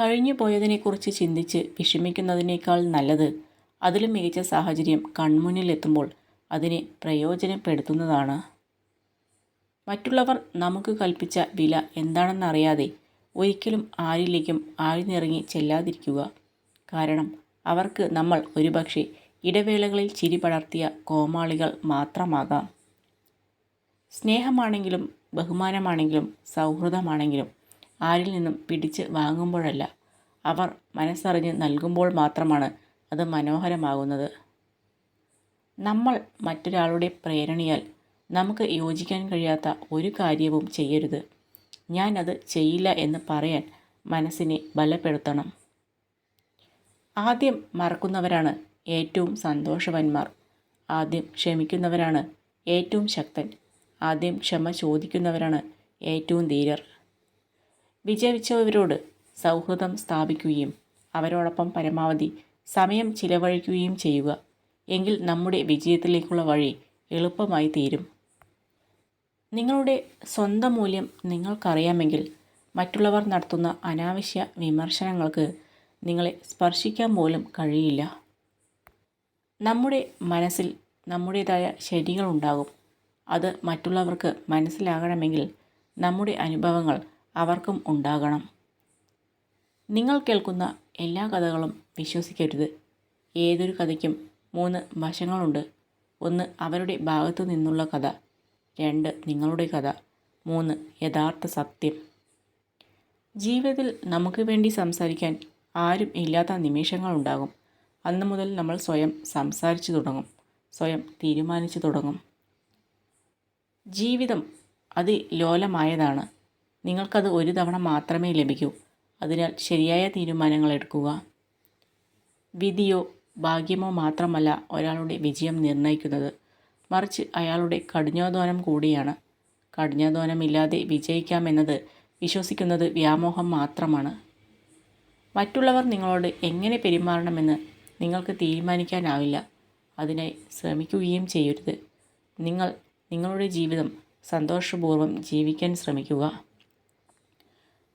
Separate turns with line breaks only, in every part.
കഴിഞ്ഞു പോയതിനെക്കുറിച്ച് ചിന്തിച്ച് വിഷമിക്കുന്നതിനേക്കാൾ നല്ലത് അതിലും മികച്ച സാഹചര്യം കൺമുന്നിലെത്തുമ്പോൾ അതിനെ പ്രയോജനപ്പെടുത്തുന്നതാണ്. മറ്റുള്ളവർ നമുക്ക് കൽപ്പിച്ച വില എന്താണെന്നറിയാതെ ഒരിക്കലും ആരിലേക്കും ആഴ്ന്നിറങ്ങി ചെല്ലാതിരിക്കുക. കാരണം അവർക്ക് നമ്മൾ ഒരുപക്ഷെ ഇടവേളകളിൽ ചിരി പടർത്തിയ കോമാളികൾ മാത്രമാകാം. സ്നേഹമാണെങ്കിലും ബഹുമാനമാണെങ്കിലും സൗഹൃദമാണെങ്കിലും ആരിൽ നിന്നും പിടിച്ച് വാങ്ങുമ്പോഴല്ല. അവർ മനസ്സറിഞ്ഞ് നൽകുമ്പോൾ മാത്രമാണ് അത് മനോഹരമാകുന്നത്. നമ്മൾ മറ്റൊരാളുടെ പ്രേരണയാൽ നമുക്ക് യോജിക്കാൻ കഴിയാത്ത ഒരു കാര്യവും ചെയ്യരുത്. ഞാൻ അത് ചെയ്യില്ല എന്ന് പറയാൻ മനസ്സിനെ ബലപ്പെടുത്തണം. ആദ്യം മറക്കുന്നവരാണ് ഏറ്റവും സന്തോഷവന്മാർ. ആദ്യം ക്ഷമിക്കുന്നവരാണ് ഏറ്റവും ശക്തൻ. ആദ്യം ക്ഷമ ചോദിക്കുന്നവരാണ് ഏറ്റവും ധീരർ. വിജയിച്ചവരോട് സൗഹൃദം സ്ഥാപിക്കുകയും അവരോടൊപ്പം പരമാവധി സമയം ചിലവഴിക്കുകയും ചെയ്യുക. എങ്കിൽ നമ്മുടെ വിജയത്തിലേക്കുള്ള വഴി എളുപ്പമായി തീരും. നിങ്ങളുടെ സ്വന്തം മൂല്യം നിങ്ങൾക്കറിയാമെങ്കിൽ മറ്റുള്ളവർ നടത്തുന്ന അനാവശ്യ വിമർശനങ്ങൾക്ക് നിങ്ങളെ സ്പർശിക്കാൻ പോലും കഴിയില്ല. നമ്മുടെ മനസ്സിൽ നമ്മുടേതായ ശരികളുണ്ടാകും. അത് മറ്റുള്ളവർക്ക് മനസ്സിലാകണമെങ്കിൽ നമ്മുടെ അനുഭവങ്ങൾ അവർക്കും ഉണ്ടാകണം. നിങ്ങൾ കേൾക്കുന്ന എല്ലാ കഥകളും വിശ്വസിക്കരുത്. ഏതൊരു കഥയ്ക്കും മൂന്ന് വശങ്ങളുണ്ട്. ഒന്ന് അവരുടെ ഭാഗത്തു നിന്നുള്ള കഥ രണ്ട് നിങ്ങളുടെ കഥ മൂന്ന് യഥാർത്ഥ സത്യം. ജീവിതത്തിൽ നമുക്ക് വേണ്ടി സംസാരിക്കാൻ ആരും ഇല്ലാത്ത നിമിഷങ്ങളുണ്ടാകും അന്ന് മുതൽ നമ്മൾ സ്വയം സംസാരിച്ചു തുടങ്ങും സ്വയം തീരുമാനിച്ചു തുടങ്ങും. ജീവിതം അതിലോലമായതാണ്. നിങ്ങൾക്കത് ഒരു തവണ മാത്രമേ ലഭിക്കൂ. അതിനാൽ ശരിയായ തീരുമാനങ്ങൾ എടുക്കുക. വിധിയോ ഭാഗ്യമോ മാത്രമല്ല ഒരാളുടെ വിജയം നിർണയിക്കുന്നത്. മറിച്ച് അയാളുടെ കഠിനാധ്വാനം കൂടിയാണ്. കഠിനാധ്വാനമില്ലാതെ വിജയിക്കാമെന്നത് വിശ്വസിക്കുന്നത് വ്യാമോഹം മാത്രമാണ്. മറ്റുള്ളവർ നിങ്ങളോട് എങ്ങനെ പെരുമാറണമെന്ന് നിങ്ങൾക്ക് തീരുമാനിക്കാനാവില്ല. അതിനായി ശ്രമിക്കുകയും ചെയ്യരുത്. നിങ്ങൾ നിങ്ങളുടെ ജീവിതം സന്തോഷപൂർവം ജീവിക്കാൻ ശ്രമിക്കുക.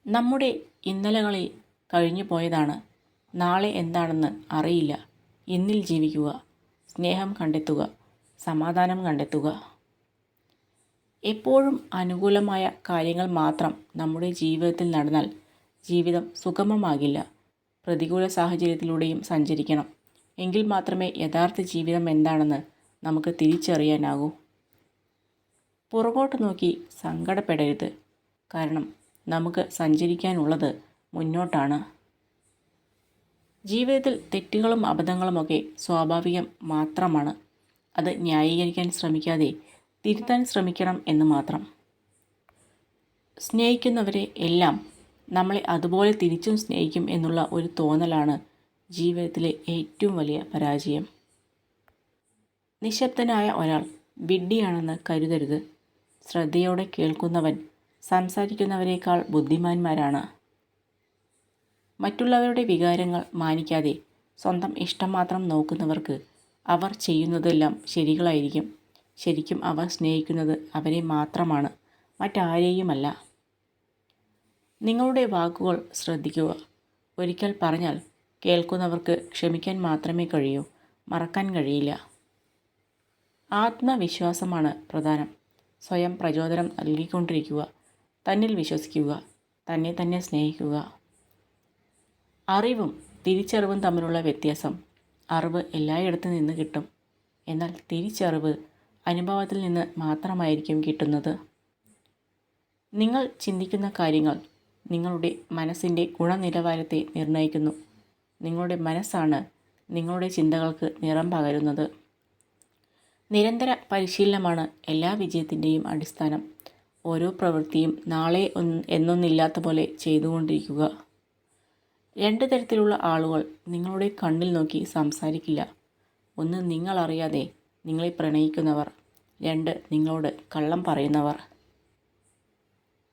നമ്മുടെ ഇന്നലകളിൽ കഴിഞ്ഞു പോയതാണ്. നാളെ എന്താണെന്ന് അറിയില്ല. ഇന്നിൽ ജീവിക്കുക. സ്നേഹം കണ്ടെത്തുക. സമാധാനം കണ്ടെത്തുക. എപ്പോഴും അനുകൂലമായ കാര്യങ്ങൾ മാത്രം നമ്മുടെ ജീവിതത്തിൽ നടന്നാൽ ജീവിതം സുഗമമാകില്ല. പ്രതികൂല സാഹചര്യത്തിലൂടെയും സഞ്ചരിക്കണം. എങ്കിൽ മാത്രമേ യഥാർത്ഥ ജീവിതം എന്താണെന്ന് നമുക്ക് തിരിച്ചറിയാനാകൂ. പുറകോട്ട് നോക്കി സങ്കടപ്പെടരുത്. കാരണം നമുക്ക് സഞ്ചരിക്കാനുള്ളത് മുന്നോട്ടാണ്. ജീവിതത്തിൽ തെറ്റുകളും അബദ്ധങ്ങളുമൊക്കെ സ്വാഭാവികം മാത്രമാണ്. അത് ന്യായീകരിക്കാൻ ശ്രമിക്കാതെ തിരുത്താൻ ശ്രമിക്കണം എന്ന് മാത്രം. സ്നേഹിക്കുന്നവരെ എല്ലാം നമ്മളെ അതുപോലെ തിരിച്ചും സ്നേഹിക്കും എന്നുള്ള ഒരു തോന്നലാണ് ജീവിതത്തിലെ ഏറ്റവും വലിയ പരാജയം. നിശബ്ദനായ ഒരാൾ വിഡ്ഢിയാണെന്ന് കരുതരുത്. ശ്രദ്ധയോടെ കേൾക്കുന്നവൻ സംസാരിക്കുന്നവരേക്കാൾ ബുദ്ധിമാന്മാരാണ്. മറ്റുള്ളവരുടെ വികാരങ്ങൾ മാനിക്കാതെ സ്വന്തം ഇഷ്ടം മാത്രം നോക്കുന്നവർക്ക് അവർ ചെയ്യുന്നതെല്ലാം ശരികളായിരിക്കും. ശരിക്കും അവർ സ്നേഹിക്കുന്നത് അവരെ മാത്രമാണ് മറ്റാരെയുമല്ല. നിങ്ങളുടെ വാക്കുകൾ ശ്രദ്ധിക്കുക. ഒരിക്കൽ പറഞ്ഞാൽ കേൾക്കുന്നവർക്ക് ക്ഷമിക്കാൻ മാത്രമേ കഴിയൂ മറക്കാൻ കഴിയില്ല. ആത്മവിശ്വാസമാണ് പ്രധാനം. സ്വയം പ്രചോദനം നൽകിക്കൊണ്ടിരിക്കുക. തന്നിൽ വിശ്വസിക്കുക തന്നെ തന്നെ സ്നേഹിക്കുക. അറിവും തിരിച്ചറിവും തമ്മിലുള്ള വ്യത്യാസം അറിവ് എല്ലായിടത്തു നിന്ന് കിട്ടും. എന്നാൽ തിരിച്ചറിവ് അനുഭവത്തിൽ നിന്ന് മാത്രമായിരിക്കും കിട്ടുന്നത്. നിങ്ങൾ ചിന്തിക്കുന്ന കാര്യങ്ങൾ നിങ്ങളുടെ മനസ്സിന്റെ ഗുണനിലവാരത്തെ നിർണയിക്കുന്നു. നിങ്ങളുടെ മനസ്സാണ് നിങ്ങളുടെ ചിന്തകൾക്ക് നിറം പകരുന്നത്. നിരന്തര പരിശീലനമാണ് എല്ലാ വിജയത്തിന്റെയും അടിസ്ഥാനം. ഓരോ പ്രവൃത്തിയും നാളെ എന്നൊന്നില്ലാത്ത പോലെ ചെയ്തുകൊണ്ടിരിക്കുക. രണ്ട് തരത്തിലുള്ള ആളുകൾ നിങ്ങളുടെ കണ്ണിൽ നോക്കി സംസാരിക്കില്ല. ഒന്ന് നിങ്ങളറിയാതെ നിങ്ങളെ പ്രണയിക്കുന്നവർ. രണ്ട് നിങ്ങളോട് കള്ളം പറയുന്നവർ.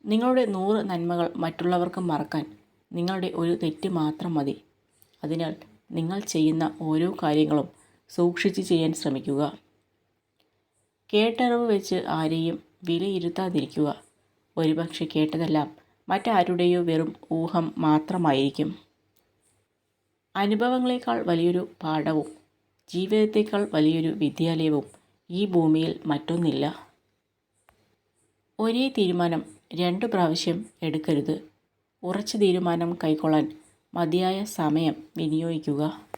നിങ്ങളുടെ നൂറ് നന്മകൾ മറ്റുള്ളവർക്ക് മറക്കാൻ നിങ്ങളുടെ ഒരു തെറ്റ് മാത്രം മതി. അതിനാൽ നിങ്ങൾ ചെയ്യുന്ന ഓരോ കാര്യങ്ങളും സൂക്ഷിച്ച് ചെയ്യാൻ ശ്രമിക്കുക. കേട്ടറിവ് വെച്ച് ആരെയും വിലയിരുത്താതിരിക്കുക. ഒരുപക്ഷെ കേട്ടതെല്ലാം മറ്റാരുടെയോ വെറും ഊഹം മാത്രമായിരിക്കും. അനുഭവങ്ങളേക്കാൾ വലിയൊരു പാഠവും ജീവിതത്തേക്കാൾ വലിയൊരു വിദ്യാലയവും ഈ ഭൂമിയിൽ മറ്റൊന്നില്ല. ഒരേ തീരുമാനം രണ്ടു പ്രാവശ്യം എടുക്കരുത്. ഉറച്ച തീരുമാനം കൈക്കൊള്ളാൻ മതിയായ സമയം വിനിയോഗിക്കുക.